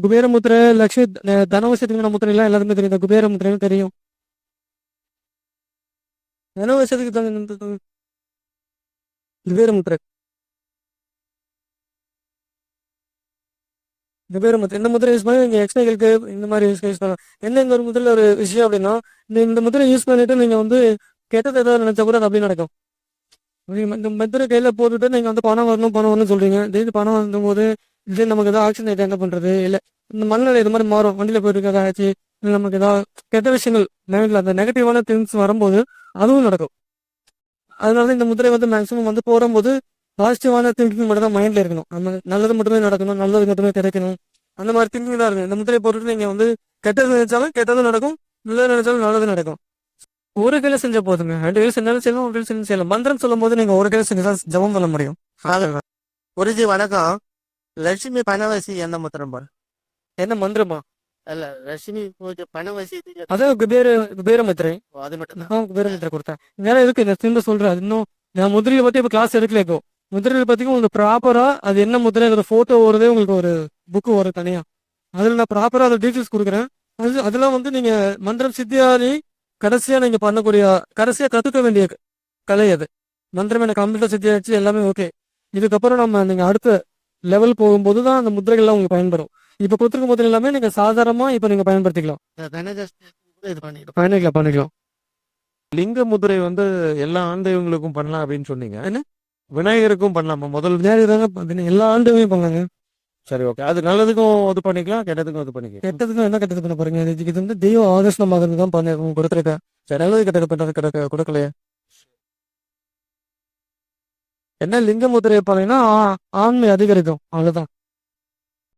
குபேர முத்திரை லட்சுமி அஹ் தனவசத்துக்கு முத்திரை எல்லாம் எல்லாருமே தெரியும். இந்த குபேர தெரியும். தனவசத்துக்கு தகுந்த இந்த- குபேர முத்திரை குபேர முத்திரை இந்த முத்திரை யூஸ் பண்ணி நீங்கள் எக்ஸ்ட்ரா இந்த மாதிரி யூஸ் யூஸ் பண்ணலாம். என்ன இந்த ஒரு முத்திரையில் ஒரு விஷயம் அப்படின்னா இந்த முத்திரை யூஸ் பண்ணிட்டு நீங்கள் வந்து கெட்டது ஏதாவது நினைச்சா கூட அது அப்படியே நடக்கும். இந்த முத்திரை கையில் போட்டுட்டு நீங்கள் வந்து பணம் வரணும் பணம் வரணும்னு சொல்கிறீங்க திடீர்னு பணம் வரும்போது இது நமக்கு ஏதாவது ஆக்சிடென்ட் ஆயிட்டா என்ன பண்றது? இல்லை இந்த மண்ணில் இது மாதிரி மாறும். வண்டியில் போயிட்டு இருக்க ஏதாச்சும் நமக்கு ஏதாவது கெட்ட விஷயங்கள் மைண்ட்ல அந்த நெகட்டிவான திங்ஸ் வரும்போது அதுவும் நடக்கும். அதனால இந்த முத்திரை வந்து மேக்ஸிமம் வந்து போகும்போது பாசிட்டிவான திங்கிங் மட்டும் தான் மைண்டில் இருக்கணும். நம்ம நல்லது மட்டுமே நடக்கணும் நல்லது மட்டுமே கிடைக்கணும். அந்த மாதிரி திங்கிங் தான் இருக்கும் இந்த முதிரை பொருட்கள் நீங்கள் வந்து கெட்டது நினைச்சாலும் கெட்டதும் நடக்கும் நல்லது நினைச்சாலும் நல்லது நடக்கும். ஒரு கையில செஞ்ச போதுங்க. ரெண்டு கையில செஞ்சாலும் செய்யலாம் ஒரு கையில செஞ்சாலும் செய்யலாம். மந்திரம் சொல்லும் போது நீங்க ஒரு கையில செஞ்சா ஜபம் பண்ண முடியும். குருஜி வணக்கம். லட்சுமி பணவசி எந்த முத்திரம் பாரு? என்ன மந்திரமா? அல்ல லட்சுமி இது- அதான் குபேர குபேர முத்திரை. ஓ, அது மட்டும் ஆ குபேர முத்திரை கொடுத்தேன் வேற இருக்கு இந்த திரும்ப சொல்றேன் அது இன்னும் நான் முதிரையை பத்தி இப்ப கிளாஸ் எடுக்கல இப்போ. முதிரையை பத்தி உங்களுக்கு ப்ராப்பரா அது என்ன முதிரைங்கிற போட்டோ வருதே உங்களுக்கு ஒரு புக்கு வரும் தனியா. அதுல நான் ப்ராப்பரா அதை டீட்டெயில்ஸ் கொடுக்குறேன். அது அதெல்லாம் வந்து நீங்க மந்திரம் சித்தியாரி கடைசியா நீங்க பண்ணக்கூடிய கடைசியா கத்துக்க வேண்டிய கலை அது. மந்திரம் எனக்கு கம்ப்யூட்டர் சித்தியாச்சு எல்லாமே ஓகே இதுக்கப்புறம் நம்ம நீங்க அடுத்த லெவல் போகும்போது தான் அந்த முத்திரைகள்லாம் உங்களுக்கு பயன்படும் இப்ப கொடுத்துருக்க முதிரை எல்லாமே நீங்க சாதாரணமா இப்ப நீங்க பயன்படுத்திக்கலாம். இது பயணிக்கலாம் பண்ணிக்கலாம் லிங்க முதிரை வந்து எல்லா ஆண் தெய்வங்களுக்கும் பண்ணலாம் அப்படின்னு சொன்னீங்க. என்ன? விநாயகருக்கும் பண்ணலாமா? முதல் விநாயகர் எல்லா ஆண்டுமே பண்ணாங்க சரி ஓகே அது நல்லதுக்கும் இது பண்ணிக்கலாம் கெட்டதுக்கும் இது பண்ணிக்கலாம். கெட்டதுக்கும் என்ன கெட்டது பண்ண போறீங்க? இது வந்து தெய்வ ஆதர்ஷனமாக தான் பண்ண கொடுத்துருக்கேன் சரி. நல்லது கெட்டது பண்றது கிடக்க கொடுக்கலையே. என்ன லிங்க முதிரையை பண்ணீங்கன்னா ஆண்மை அதிகரிக்கும். அவ்வளவுதான்.